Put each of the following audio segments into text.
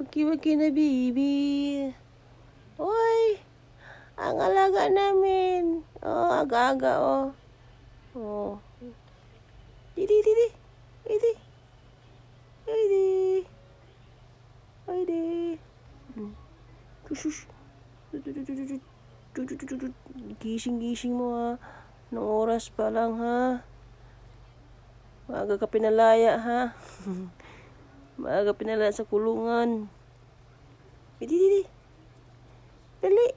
Waki-waki na baby. Oy! Ang alaga namin. Oh, aga-aga oh. Oh. Didi, didi. Didi. Didi. Didi. Shush. Gising-gising mo ha. Nung oras pa lang ha. Maaga ka pinalaya ha. Maaga pinalaya sa kulungan. Didi, didi. Dali.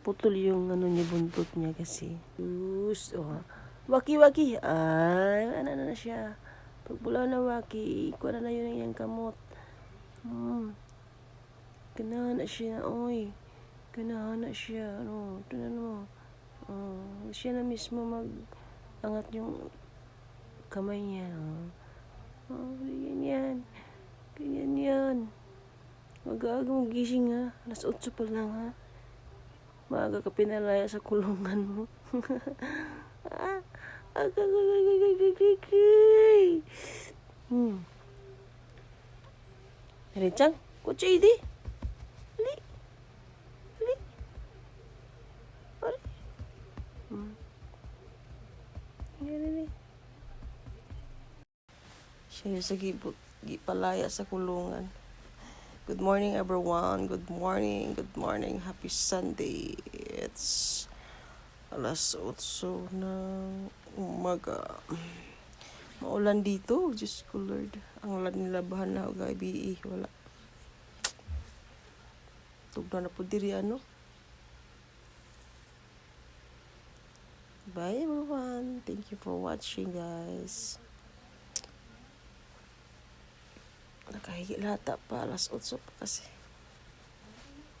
Putol yung ano niya, buntot niya kasi. Sus, oh. Waki-waki. Ay, ano na na siya. Pag wala na waki, ikuha na na yun iyang kamot. Hmm. Ganahan na siya, oy. Ganahan na siya. Ano, tunan mo. Oh, siya na mismo mag angat yung kamay niya. Oh, Oh, ganyan yan. Ganyan yan. Mag-aaga mong gising ha. Alas 8 pa lang ha. Maaga ka pinalaya sa kulungan mo. ah, aga, aga, aga, aga, aga, Hmm. Rechang, kutsi di. Siya yung sa gibot, gipalaya sa kulungan. Good morning, everyone. Good morning. Good morning. Happy Sunday. It's alas 8 ng umaga. Maulan dito. Diyos ko, Lord. Ang ulan nilabahan na gabi. Wala. Tugna na po diri ano. Bye, everyone. Thank you for watching, guys. Nakahigi lata pa, alas 8 pa kasi.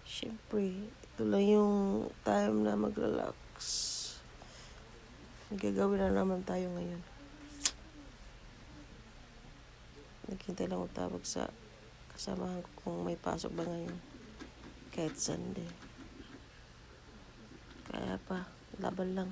Siyempre, ito lang yung time na mag-relax. Nagagawin na naman tayo ngayon. Naghintay lang tawag sa kasamahan ko kung may pasok ba ngayon. Kahit Sunday. Kaya pa, laban lang.